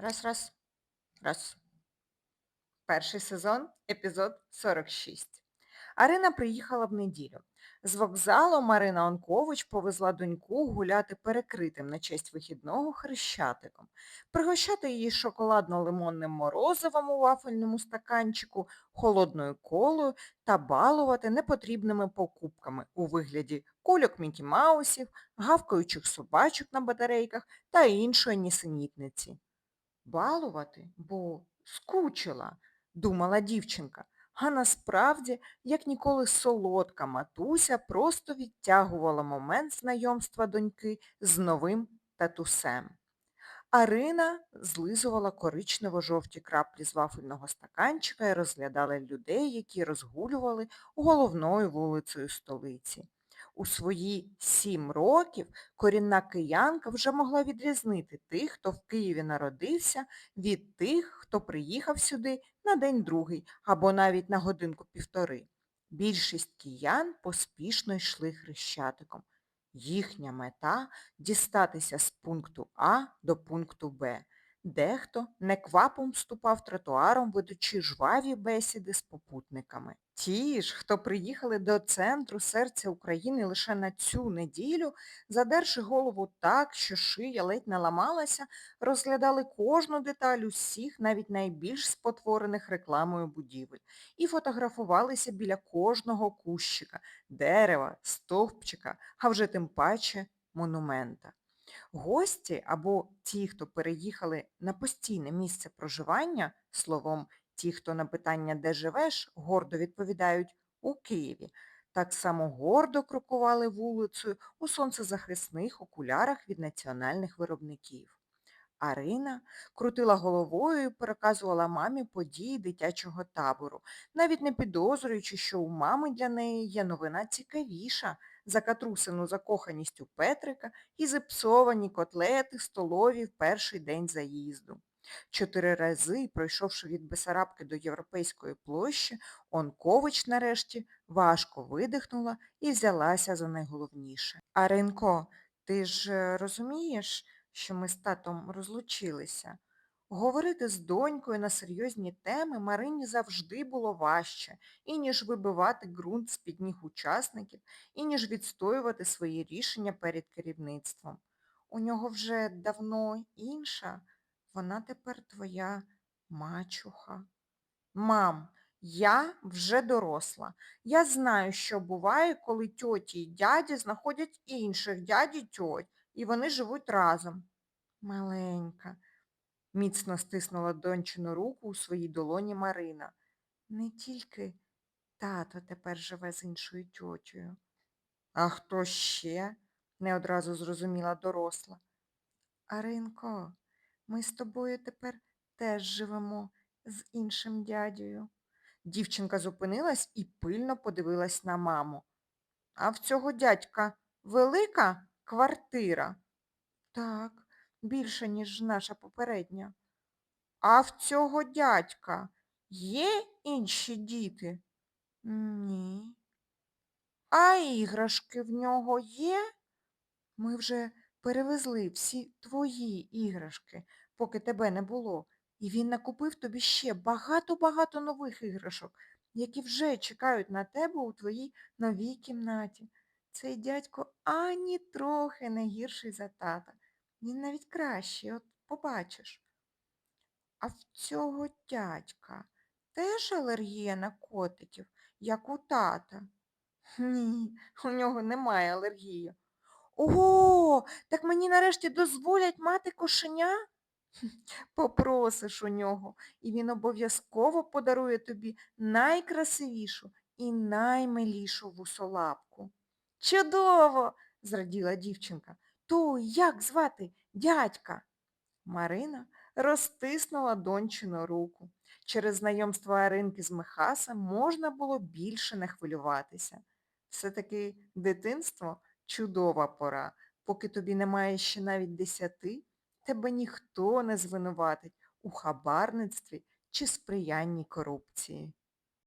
Раз, раз, раз. Перший сезон, епізод 46. Арина приїхала в неділю. З вокзалу Марина Онкович повезла доньку гуляти перекритим на честь вихідного хрещатиком, пригощати її шоколадно-лимонним морозивом у вафельному стаканчику, холодною колою та балувати непотрібними покупками у вигляді кульок Мікі Маусів, гавкаючих собачок на батарейках та іншої нісенітниці. Балувати, бо скучила, думала дівчинка, а насправді, як ніколи солодка матуся просто відтягувала момент знайомства доньки з новим татусем. Арина злизувала коричнево-жовті краплі з вафельного стаканчика і розглядала людей, які розгулювали головною вулицею столиці. У свої сім років корінна киянка вже могла відрізнити тих, хто в Києві народився, від тих, хто приїхав сюди на день другий або навіть на годинку-півтори. Більшість киян поспішно йшли хрещатиком. Їхня мета дістатися з пункту А до пункту Б. Дехто неквапом ступав тротуаром, ведучи жваві бесіди з попутниками. Ті ж, хто приїхали до центру серця України лише на цю неділю, задерши голову так, що шия ледь не ламалася, розглядали кожну деталь усіх, навіть найбільш спотворених рекламою будівель, і фотографувалися біля кожного кущика, дерева, стовпчика, а вже тим паче монумента. Гості або ті, хто переїхали на постійне місце проживання, словом, ті, хто на питання де живеш, гордо відповідають у Києві, так само гордо крокували вулицею у сонцезахисних окулярах від національних виробників. Арина крутила головою і переказувала мамі події дитячого табору, навіть не підозрюючи, що у мами для неї є новина цікавіша за катрусину закоханістю Петрика і зіпсовані котлети столові в перший день заїзду. Чотири рази, пройшовши від Бесарабки до Європейської площі, Онкович нарешті важко видихнула і взялася за найголовніше. Аринко, ти ж е, розумієш, що ми з татом розлучилися? Говорити з донькою на серйозні теми Марині завжди було важче, і ніж вибивати ґрунт з-під ніг учасників, і ніж відстоювати свої рішення перед керівництвом. У нього вже давно інша, вона тепер твоя мачуха. Мам, я вже доросла. Я знаю, що буває, коли тьоті й дяді знаходять інших дядь і тьоть, і вони живуть разом. Маленька, міцно стиснула дончину руку у своїй долоні Марина. Не тільки тато тепер живе з іншою тьотєю. А хто ще? не одразу зрозуміла доросла. Аринко, ми з тобою тепер теж живемо з іншим дядею. Дівчинка зупинилась і пильно подивилась на маму. А в цього дядька велика квартира? Так, більше, ніж наша попередня. А в цього дядька є інші діти? Ні. А іграшки в нього є? Ми вже перевезли всі твої іграшки, поки тебе не було. І він накупив тобі ще багато-багато нових іграшок, які вже чекають на тебе у твоїй новій кімнаті. Цей дядько ані трохи не гірший за тата. Він навіть кращий, от побачиш. А в цього дядька теж алергія на котиків, як у тата? Ні, у нього немає алергії. Ого, так мені нарешті дозволять мати кошеня? Попросиш у нього, і він обов'язково подарує тобі найкрасивішу і наймилішу вусолапку. Чудово! зраділа дівчинка. То як звати дядька? Марина розтиснула дончину руку. Через знайомство Аринки з Михасом можна було більше не хвилюватися. Все-таки дитинство чудова пора. Поки тобі немає ще навіть десяти, тебе ніхто не звинуватить у хабарництві чи сприянні корупції.